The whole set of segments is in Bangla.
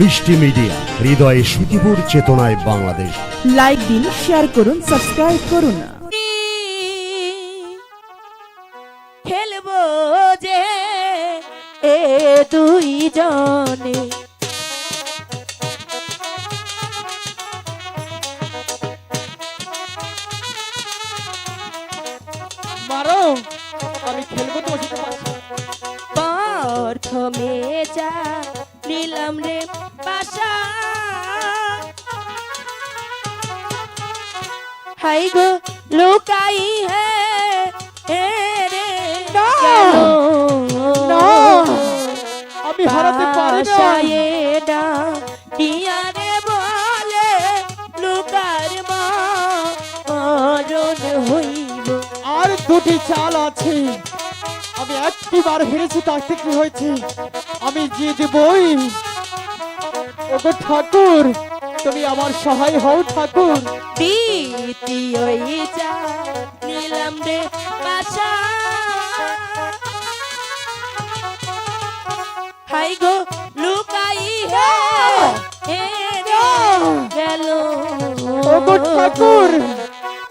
মিষ্টি মিডিয়া হৃদয়ে সুখীপুর চেতনায় বাংলাদেশ। লাইক দিন শেয়ার করুন সাবস্ক্রাইব করুন। খেলব যে এ দুই জনে মারো আমি খেলব তোমার নিলাম রে বাসা। হাই গো লুকাই হে হে রে! আমি হারাতে পারি না। না টিয়ারে বলে লুকার মা হইব। আর দুটি চাল আছে। আমি একটি বার হেরেছি তাতে কি হয়েছে? আমি জিতবই। ওগো ঠাকুর তুমি আমার সহায় হও ঠাকুর। দ্বিতীয় যা নিলাম রে বাসা হাই গো লুকাই হে গেল। ওগো ঠাকুর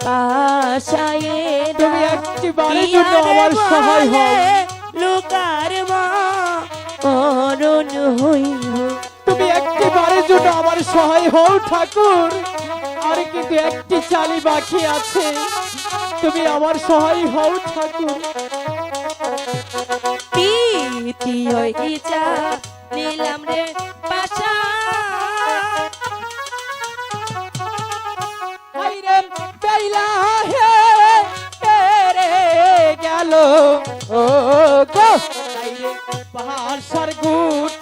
বাসায় তুমি একটি বারের জন্য আমার সহায় হও। লুকার মা মরণ হইব একটি বারের জন্য আমার সহায় হও ঠাকুর। আর কিন্তু একটি চালি বাকি আছে। তুমি আমার সহায় হও ঠাকুর। তৃতীয় ইচ্ছা নিলাম রে পাশা। গেল। ও গো পাহাড় গুটি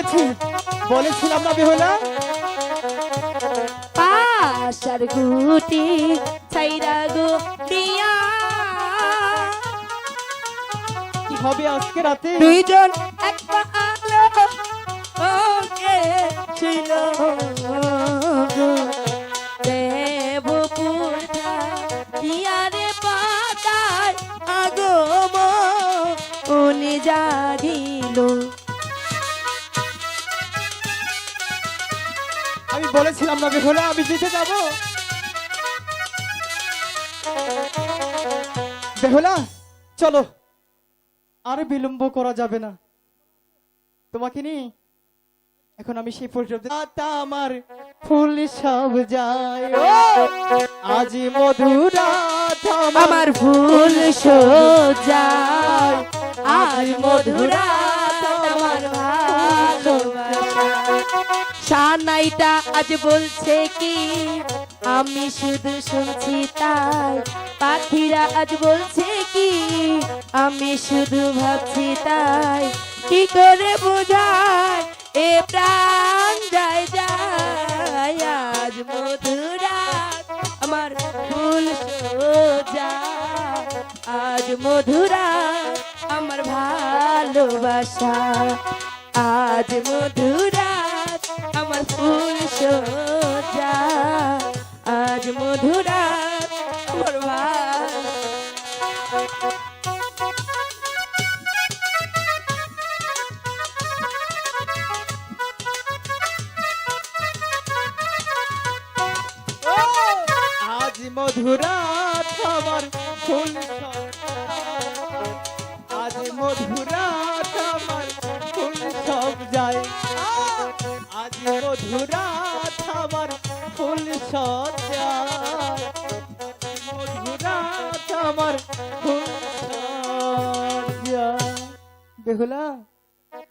গেছি? বলেছিলাম না বেহলা। পাশার গুটি ছাইরা গো দিয়া কি হবে আজকে রাতে? দুইজন এক আলো ওকে ছিল। বলেছিলাম না আমি জিতে যাব। বেহুলা চলো। আর বিলম্ব করা যাবে না। তোমাকে নি এখন আমি সেই আমার ফুল সব যায়। আজি মধুরাত আমার ফুল সোজায় আজ মধুরা সানাইটা আজ বলছে কি, আমি শুধু শুনছি তাই। পাখিরা আজ বলছে কি, আমি শুধু ভাবছি তাই। কি করে বোঝায়, এ প্রাণ যায় যায়। আজ মধুরা আমার ফুল সোজা। আজ মধুরা আমার ভালোবাসা। আজ মধুরা আমার ফুল সোজা আজ মধুরা আমার আজ মধুরাত আমার ফুল আজ মধুরাত আজ মধুরাত আমার ফুল সব যায় মধুরাত আমার ফুল সব বেহুলা